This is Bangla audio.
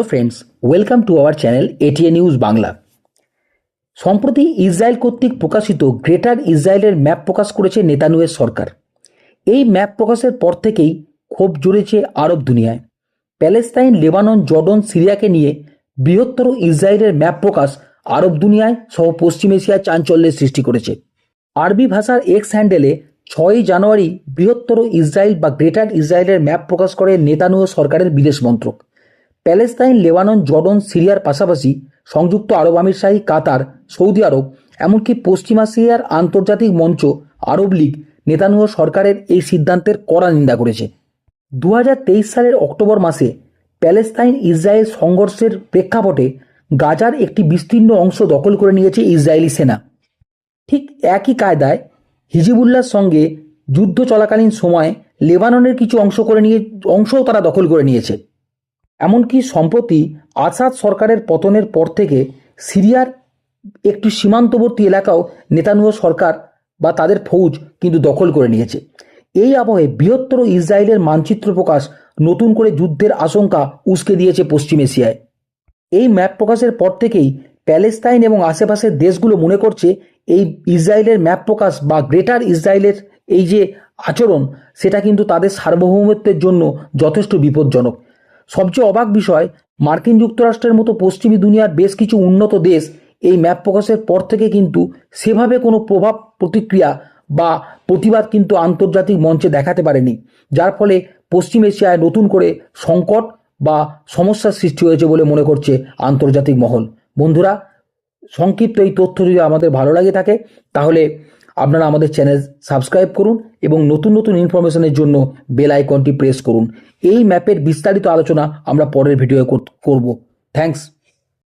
Hello friends, welcome to our channel ATA news Bangla. সম্প্রতি ইসরায়েল কর্তৃক প্রকাশিত গ্রেটার ইসরায়েলের ম্যাপ প্রকাশ করেছে নেতানুয়ের সরকার। এই ম্যাপ প্রকাশের পর থেকেই ক্ষোভ জুড়েছে আরব দুনিয়ায়। প্যালেস্তাইন, লেবানন, জর্ডন, সিরিয়াকে নিয়ে বৃহত্তর ইসরায়েলের ম্যাপ প্রকাশ আরব দুনিয়ায় সহ পশ্চিম এশিয়ায় চাঞ্চল্যের সৃষ্টি করেছে। আরবি ভাষার এক্স হ্যান্ডেলে ছয়ই জানুয়ারি বৃহত্তর ইসরায়েল বা গ্রেটার ইসরায়েলের ম্যাপ প্রকাশ করে নেতানুয় সরকারের বিদেশ মন্ত্রক। প্যালেস্তাইন, লেবানন, জর্ডন, সিরিয়ার পাশাপাশি সংযুক্ত আরব আমিরশাহী, কাতার, সৌদি আরব, এমনকি পশ্চিমাসিয়ার আন্তর্জাতিক মঞ্চ আরব লীগ নেতানুয় সরকারের এই সিদ্ধান্তের কড়া নিন্দা করেছে। দু হাজার তেইশ সালের অক্টোবর মাসে প্যালেস্তাইন, ইসরায়েল সংঘর্ষের প্রেক্ষাপটে গাজার একটি বিস্তীর্ণ অংশ দখল করে নিয়েছে ইসরায়েলি সেনা। ঠিক একই কায়দায় হিজিবুল্লাহর সঙ্গে যুদ্ধ চলাকালীন সময়ে লেবাননের কিছু অংশ করে নিয়ে অংশও তারা দখল করে নিয়েছে। এমনকি সম্প্রতি আসাদ সরকারের পতনের পর থেকে সিরিয়ার একটি সীমান্তবর্তী এলাকাও নেতানুয় সরকার বা তাদের ফৌজ কিন্তু দখল করে নিয়েছে। এই আবহে বৃহত্তর ইসরায়েলের মানচিত্র প্রকাশ নতুন করে যুদ্ধের আশঙ্কা উস্কে দিয়েছে পশ্চিম এশিয়ায়। এই ম্যাপ প্রকাশের পর থেকেই প্যালেস্তাইন এবং আশেপাশের দেশগুলো মনে করছে এই ইসরায়েলের ম্যাপ প্রকাশ বা গ্রেটার ইসরায়েলের এই যে আচরণ, সেটা কিন্তু তাদের সার্বভৌমত্বের জন্য যথেষ্ট বিপজ্জনক। সবচেয়ে অবাক বিষয়, মার্কিন যুক্তরাষ্ট্রের মতো পশ্চিমী দুনিয়ার বেশ কিছু উন্নত দেশ এই ম্যাপ প্রকাশের পর থেকে কিন্তু সেভাবে কোনো প্রভাব প্রতিক্রিয়া বা প্রতিবাদ কিন্তু আন্তর্জাতিক মঞ্চে দেখাতে পারেনি, যার ফলে পশ্চিম এশিয়ায় নতুন করে সংকট বা সমস্যার সৃষ্টি হয়েছে বলে মনে করছে আন্তর্জাতিক মহল। বন্ধুরা, সংক্ষিপ্ত এই তথ্য যদি আমাদের ভালো লাগে থাকে, তাহলে আপনারা আমাদের চ্যানেল সাবস্ক্রাইব করুন এবং নতুন নতুন ইনফরমেশনের জন্য বেল আইকনটি প্রেস করুন। এই ম্যাপের বিস্তারিত আলোচনা আমরা পরের ভিডিও করব। থ্যাঙ্কস